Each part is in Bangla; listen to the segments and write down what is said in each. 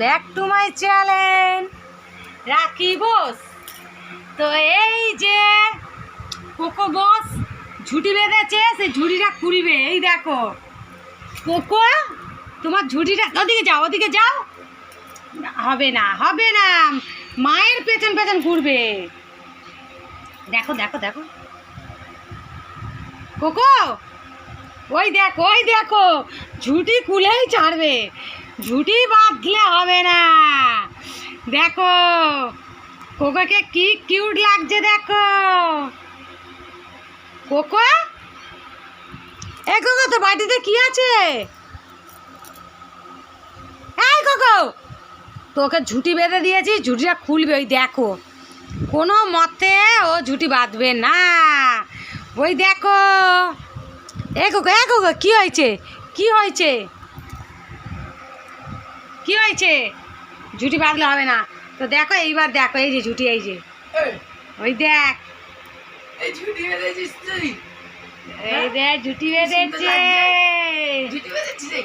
ব্যাক টু মাই চ্যানেল রাখি বোস। তো এই যে কোকো বস ঝুটি বেঁধেছে সেই ঝুড়িটা খুলবে। এই দেখো। কোকো, তোমার ঝুড়িটা ওদিকে যাও ওদিকে যাও। হবে না হবে না। মায়ের পেছন পেছন ঘুরবে। দেখো দেখো দেখো। কোকো, ওই দেখো ওই দেখো। ঝুটি খুলেই ছাড়বে। ঝুটি বাঁধলে হবে না। দেখো, কোকোকে কি কিউট লাগছে দেখো। কোকো? এ কোকো তো বাড়িতে কি আছে? এই কোকো, তোকে ঝুটি বেঁধে দিয়েছি ঝুটিটা খুলবে, ওই দেখো। কোনো মতে ও ঝুটি বাঁধবে না। ওই দেখো। এ কোকো এ কোকো, কী হয়েছে? কি হয়েছে? কি হয়েছে? ঝুটি বাঁধলে হবে না। তো দেখো এইবার দেখো এই যে ঝুটি এই যে। ওই দেখ। এই ঝুটি ঝুটি বেঁধেছে। রে?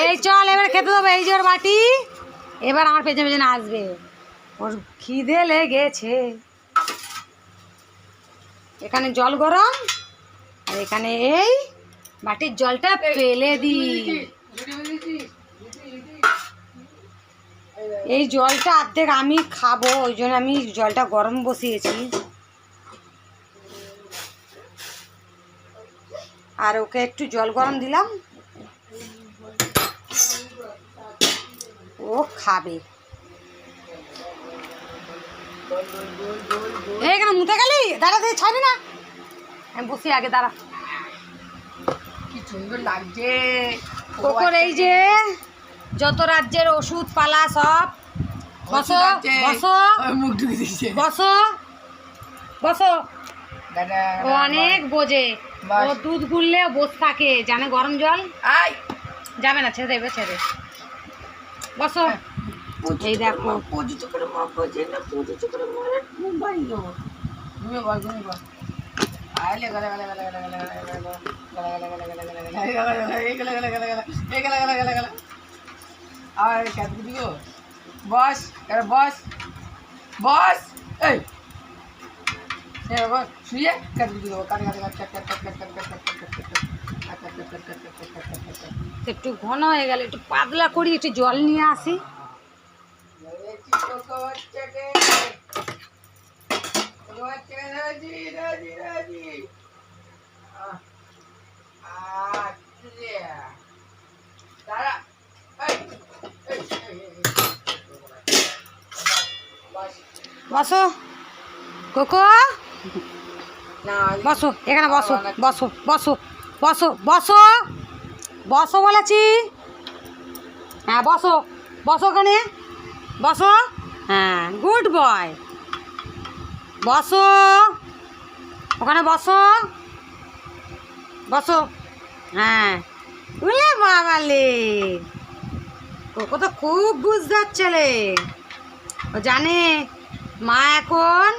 এই চল এবার খেতে দেবো এই যে ওর বাটি। এবার আমার পেছনে পেছনে আসবে। ওর খিদে লেগেছে। এখানে জল গরম আর এখানে এই বাটির জলটা ফেলে দিই ঝুটি বেঁধেছিস এই জলটা অর্ধেক আমি খাব ওই জন্য আমি জলটা গরম বসিয়েছি। আর ওকে একটু জল গরম দিলাম। ও খাবে। এখানে মুতে গেলি? দাঁড়া দিয়ে ছাড়বি না? আমি বসি আগে দাঁড়া। কি সুন্দর লাগছে। কোকর এই যে যত রাজ্যের ওষুধ পালা সব বসো বসো বসো বসো ও অনেক বোঝে ও দুধ গুললে বস থাকে জানে গরম জল যাবে না ছেড়ে দেবে ছেড়ে বসো এই দেখো গেলে আর ক্যাট দিও বস এর বস বস এই শুয়ে ক্যাট দিও কাট কাট কাট কাট কাট কাট কাট কাট কাট কাট একটু ঘন হয়ে গেল একটু পাতলা করি একটু জল নিয়ে আসি বসো। কোকো? বসো, এখানে বসো বসো বসো বসো বসো বসো বলেছি। হ্যাঁ বসো বসো ওখানে, বসো। হ্যাঁ গুড বয়। বসো, ওখানে বসো বসো। হ্যাঁ বুঝলে বাবালে। কোকো তো খুব বুঝদার ছেলে ও জানে। মা এখন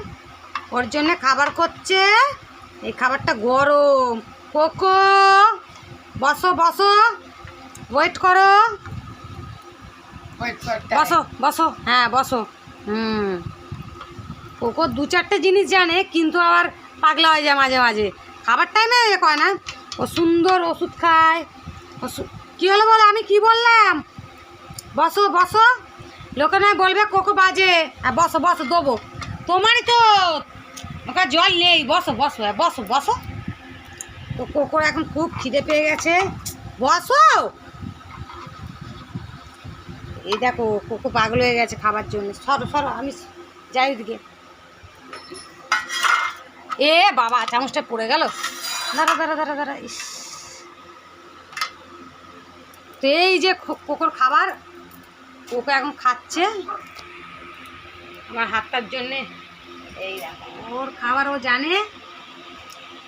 ওর জন্য খাবার করছে। এই খাবারটা গরম। কোকো বসো বসো। ওয়েট করো। বসো বসো। হ্যাঁ বসো। হুম। কোকো দু চারটে জিনিস জানে কিন্তু আবার পাগলা হয়ে যায় মাঝে মাঝে। খাবার টাইমে এ কয় না? ও সুন্দর ওষুধ খায়। ওষুধ কী হলো বলো? আমি কি বললাম? বসো বসো। লোকে নয় বলবে কোকো বাজে। বসো বসো, দেবো। তোমারই তো ওকে জল নেই। বসো বসো বসো বসো। তো কোকোর এখন খুব খিদে পেয়ে গেছে। বসো। এই দেখো, কোকো পাগল হয়ে গেছে খাবার জন্য। সরো সরো, আমি যাই ওদিকে। এ বাবা, চামচটা পড়ে গেল। দাঁড়া দাঁড়া দাঁড়া দাঁড়া, ইস। তো এই যে কোকোর খাবার কোকো এখন খাচ্ছে। আমার হাতটার জন্যে এই ওর খাবার ও জানে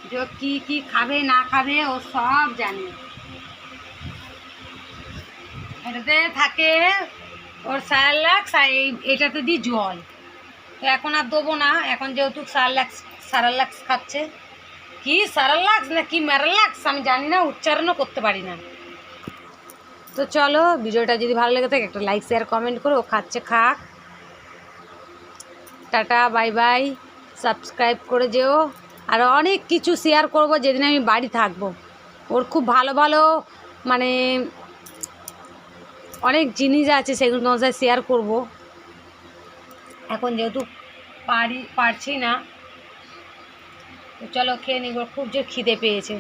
যে কি কি খাবে, না খাবে, ও সব জানে। এটাতে থাকে ওর আর এই, এটাতে দিই জল। তো এখন আর দেবো না, এখন যেহেতু স্যালাক্স স্যারালাক্স খাচ্ছে। কি স্যারালাক্স না কি ম্যারালাক্স? আমি জানি না, উচ্চারণও করতে পারি না। তো চলো, ভিডিওটা যদি ভালো লেগে থাকে, একটা লাইক শেয়ার কমেন্ট করো খাচ্ছে, খাক। টাটা বাই বাই সাবস্ক্রাইব করে যেও। আর অনেক কিছু শেয়ার করব যেদিন আমি বাড়ি থাকব। ওর খুব ভালো ভালো মানে অনেক জিনিস আছে সেগুলো তোমার সাথে শেয়ার করব। এখন যেহেতু পারি, পারছি না চলো খেয়ে নিব খুব যে খিদে পেয়েছে।